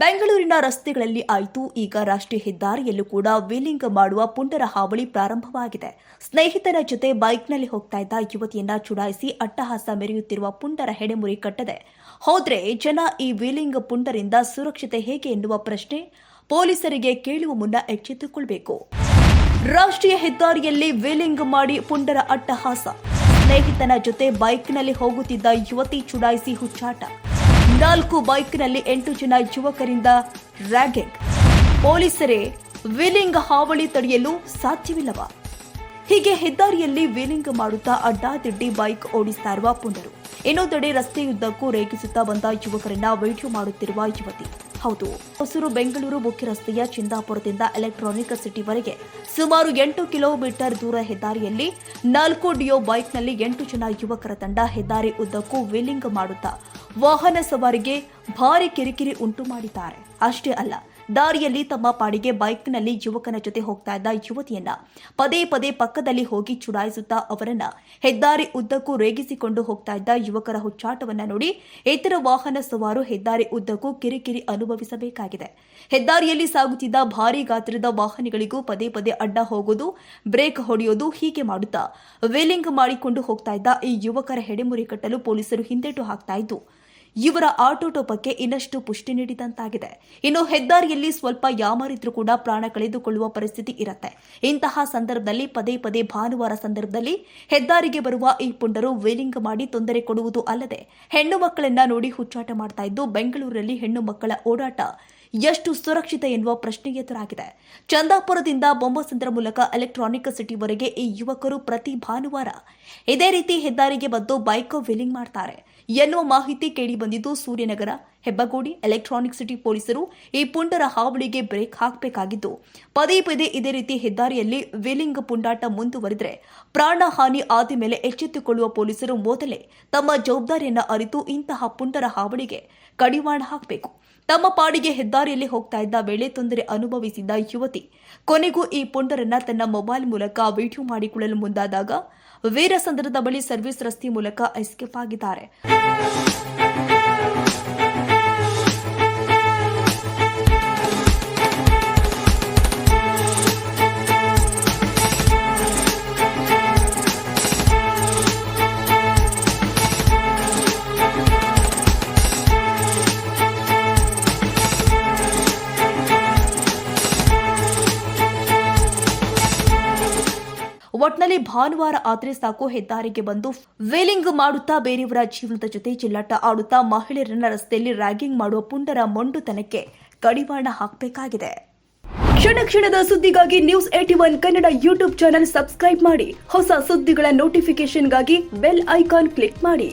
ಬೆಂಗಳೂರಿನ ರಸ್ತೆಗಳಲ್ಲಿ ಆಯಿತು. ಈಗ ರಾಷ್ಟ್ರೀಯ ಹೆದ್ದಾರಿಯಲ್ಲೂ ಕೂಡ ವೀಲಿಂಗ್ ಮಾಡುವ ಪುಂಡರ ಹಾವಳಿ ಪ್ರಾರಂಭವಾಗಿದೆ. ಸ್ನೇಹಿತರ ಜೊತೆ ಬೈಕ್ನಲ್ಲಿ ಹೋಗ್ತಾ ಇದ್ದ ಯುವತಿಯನ್ನ ಚುಡಾಯಿಸಿ ಅಟ್ಟಹಾಸ ಮೆರೆಯುತ್ತಿರುವ ಪುಂಡರ ಹೆಡೆಮುರಿ ಕಟ್ಟದೆ. ಹೋದ್ರೆ ಜನ ಈ ವೀಲಿಂಗ್ ಪುಂಡರಿಂದ ಸುರಕ್ಷತೆ ಹೇಗೆ ಎನ್ನುವ ಪ್ರಶ್ನೆ ಪೊಲೀಸರಿಗೆ ಕೇಳುವ ಮುನ್ನ ಎಚ್ಚೆತ್ತುಕೊಳ್ಬೇಕು. ರಾಷ್ಟ್ರೀಯ ಹೆದ್ದಾರಿಯಲ್ಲಿ ವೀಲಿಂಗ್ ಮಾಡಿ ಪುಂಡರ ಅಟ್ಟಹಾಸ. ಸ್ನೇಹಿತನ ಜೊತೆ ಬೈಕ್ನಲ್ಲಿ ಹೋಗುತ್ತಿದ್ದ ಯುವತಿ ಚುಡಾಯಿಸಿ ಹುಚ್ಚಾಟ. ನಾಲ್ಕು ಬೈಕ್ನಲ್ಲಿ ಎಂಟು ಜನ ಯುವಕರಿಂದ ರ್ಯಾಗಿಂಗ್ ಪೊಲೀಸರೇ, ವೀಲಿಂಗ್ ಹಾವಳಿ ತಡೆಯಲು ಸಾಧ್ಯವಿಲ್ಲವ. ಹೀಗೆ ಹೆದ್ದಾರಿಯಲ್ಲಿ ವೀಲಿಂಗ್ ಮಾಡುತ್ತಾ ಅಡ್ಡಾದಿಡ್ಡಿ ಬೈಕ್ ಓಡಿಸ್ತಾ ಇರುವ ಪುಂಡರು ಇನ್ನೊಂದೆಡೆ ರಸ್ತೆಯುದ್ದಕ್ಕೂ ರೇಗಿಸುತ್ತಾ ಬಂದ ಯುವಕರನ್ನ ವಿಡಿಯೋ ಮಾಡುತ್ತಿರುವ ಯುವತಿ. ಹೌದು, ಹೊಸೂರು ಬೆಂಗಳೂರು ಮುಖ್ಯ ರಸ್ತೆಯ ಚಿಂದಾಪುರದಿಂದ ಎಲೆಕ್ಟ್ರಾನಿಕ್ ಸಿಟಿವರೆಗೆ ಸುಮಾರು ಎಂಟು ಕಿಲೋಮೀಟರ್ ದೂರ ಹೆದ್ದಾರಿಯಲ್ಲಿ ನಾಲ್ಕು ಡಿಯೋ ಬೈಕ್ನಲ್ಲಿ ಎಂಟು ಜನ ಯುವಕರ ತಂಡ ಹೆದ್ದಾರಿ ಉದ್ದಕ್ಕೂ ವೀಲಿಂಗ್ ಮಾಡುತ್ತಾ ವಾಹನ ಸವಾರಿಗೆ ಭಾರಿ ಕಿರಿಕಿರಿ ಉಂಟು ಮಾಡಿದ್ದಾರೆ. ಅಷ್ಟೇ ಅಲ್ಲ, ದಾರಿಯಲ್ಲಿ ತಮ್ಮ ಪಾಡಿಗೆ ಬೈಕ್ನಲ್ಲಿ ಯುವಕನ ಜೊತೆ ಹೋಗ್ತಾ ಇದ್ದ ಯುವತಿಯನ್ನ ಪದೇ ಪದೇ ಪಕ್ಕದಲ್ಲಿ ಹೋಗಿ ಚುಡಾಯಿಸುತ್ತಾ ಅವರನ್ನ ಹೆದ್ದಾರಿ ಉದ್ದಕ್ಕೂ ರೇಗಿಸಿಕೊಂಡು ಹೋಗ್ತಾ ಇದ್ದ ಯುವಕರ ಹುಚ್ಚಾಟವನ್ನ ನೋಡಿ ಇತರ ವಾಹನ ಸವಾರು ಹೆದ್ದಾರಿ ಉದ್ದಕ್ಕೂ ಕಿರಿಕಿರಿ ಅನುಭವಿಸಬೇಕಾಗಿದೆ. ಹೆದ್ದಾರಿಯಲ್ಲಿ ಸಾಗುತ್ತಿದ್ದ ಭಾರಿ ಗಾತ್ರದ ವಾಹನಗಳಿಗೂ ಪದೇ ಪದೇ ಅಡ್ಡ ಹೋಗೋದು, ಬ್ರೇಕ್ ಹೊಡೆಯೋದು ಹೀಗೆ ಮಾಡುತ್ತಾ, ವೇಲಿಂಗ್ ಮಾಡಿಕೊಂಡು ಹೋಗ್ತಾ ಇದ್ದ ಈ ಯುವಕರ ಹೆಡೆಮುರಿ ಕಟ್ಟಲು ಪೊಲೀಸರು ಹಿಂದೇಟು ಹಾಕ್ತಾ ಇದ್ದು ಇವರ ಆಟೋಟೋಪಕ್ಕೆ ಇನ್ನಷ್ಟು ಪುಷ್ಟಿ ನೀಡಿದಂತಾಗಿದೆ. ಇನ್ನು ಹೆದ್ದಾರಿಯಲ್ಲಿ ಸ್ವಲ್ಪ ಯಾಮಾರಿದ್ರೂ ಕೂಡ ಪ್ರಾಣ ಕಳೆದುಕೊಳ್ಳುವ ಪರಿಸ್ಥಿತಿ ಇರುತ್ತೆ. ಇಂತಹ ಸಂದರ್ಭದಲ್ಲಿ ಪದೇ ಪದೇ ಭಾನುವಾರ ಸಂದರ್ಭದಲ್ಲಿ ಹೆದ್ದಾರಿಗೆ ಬರುವ ಈ ಪುಂಡರು ವೇಲಿಂಗ್ ಮಾಡಿ ತೊಂದರೆ ಕೊಡುವುದು ಅಲ್ಲದೆ ಹೆಣ್ಣು ಮಕ್ಕಳನ್ನ ನೋಡಿ ಹುಚ್ಚಾಟ ಮಾಡ್ತಾ ಇದ್ದು, ಬೆಂಗಳೂರಲ್ಲಿ ಹೆಣ್ಣು ಮಕ್ಕಳ ಓಡಾಟ ಎಷ್ಟು ಸುರಕ್ಷಿತ ಎನ್ನುವ ಪ್ರಶ್ನೆಗೆ ಎದುರಾಗಿದೆ. ಚಂದಾಪುರದಿಂದ ಬೊಂಬಸಂದ್ರ ಮೂಲಕ ಎಲೆಕ್ಟ್ರಾನಿಕ್ ಸಿಟಿವರೆಗೆ ಈ ಯುವಕರು ಪ್ರತಿ ಭಾನುವಾರ ಇದೇ ರೀತಿ ಹೆದ್ದಾರಿಗೆ ಬಂದು ಬೈಕ್ ವೀಲಿಂಗ್ ಮಾಡ್ತಾರೆ. ಎನ್ನುವ ಮಾಹಿತಿ ಕೇಳಿ ಬಂದಿದ್ದು ಸೂರ್ಯನಗರ, ಹೆಬ್ಬಗೋಡಿ ಎಲೆಕ್ಟ್ರಾನಿಕ್ ಸಿಟಿ ಪೊಲೀಸರು ಈ ಪುಂಡರ ಹಾವಳಿಗೆ ಬ್ರೇಕ್ ಹಾಕಬೇಕಾಗಿದ್ದು, ಪದೇ ಪದೇ ಇದೇ ರೀತಿ ಹೆದ್ದಾರಿಯಲ್ಲಿ ವೀಲಿಂಗ್ ಪುಂಡಾಟ ಮುಂದುವರಿದರೆ ಪ್ರಾಣ ಹಾನಿ ಆದ ಮೇಲೆ ಎಚ್ಚೆತ್ತುಕೊಳ್ಳುವ ಪೊಲೀಸರು ಮೊದಲೇ ತಮ್ಮ ಜವಾಬ್ದಾರಿಯನ್ನು ಅರಿತು ಇಂತಹ ಪುಂಡರ ಹಾವಳಿಗೆ ಕಡಿವಾಣ ಹಾಕಬೇಕು. ತಮ್ಮ ಪಾಡಿಗೆ ಹೆದ್ದಾರಿಯಲ್ಲಿ ಹೋಗ್ತಾ ಇದ್ದ ವೇಳೆ ತೊಂದರೆ ಅನುಭವಿಸಿದ್ದ ಯುವತಿ. ಕೊನೆಗೂ ಈ ಪುಂಡರನ್ನ ತನ್ನ ಮೊಬೈಲ್ ಮೂಲಕ ವಿಡಿಯೋ ಮಾಡಿಕೊಳ್ಳಲು ಮುಂದಾದಾಗ ವೀರಸಂದ್ರದ ಬಳಿ ಸರ್ವಿಸ್ ರಸ್ತೆ ಮೂಲಕ ಎಸ್ಕೇಪ್ ಆಗಿದ್ದಾರೆ. ಒಟ್ನಲ್ಲಿ ಭಾನುವಾರ ಆದ್ರೆ ಸಾಕು ಹೆದ್ದಾರಿಗೆ ಬಂದು ವೇಲಿಂಗ್ ಮಾಡುತ್ತಾ ಬೇರೆಯವರ ಜೀವನದ ಜೊತೆ ಚಿಲ್ಲಾಟ ಆಡುತ್ತಾ ಮಹಿಳೆಯರನ್ನ ರಸ್ತೆಯಲ್ಲಿ ರ್ಯಾಗಿಂಗ್ ಮಾಡುವ ಪುಂಡರ ಮೊಂಡುತನಕ್ಕೆ ಕಡಿವಾಣ ಹಾಕಬೇಕಾಗಿದೆ. ಕ್ಷಣ ಕ್ಷಣದ ಸುದ್ದಿಗಾಗಿ news eighty one Kannada YouTube channel subscribe ಮಾಡಿ. ಹೊಸ ಸುದ್ದಿಗಳ ನೋಟಿಫಿಕೇಶನ್ಗಾಗಿ ಬೆಲ್ ಐಕಾನ್ ಕ್ಲಿಕ್ ಮಾಡಿ.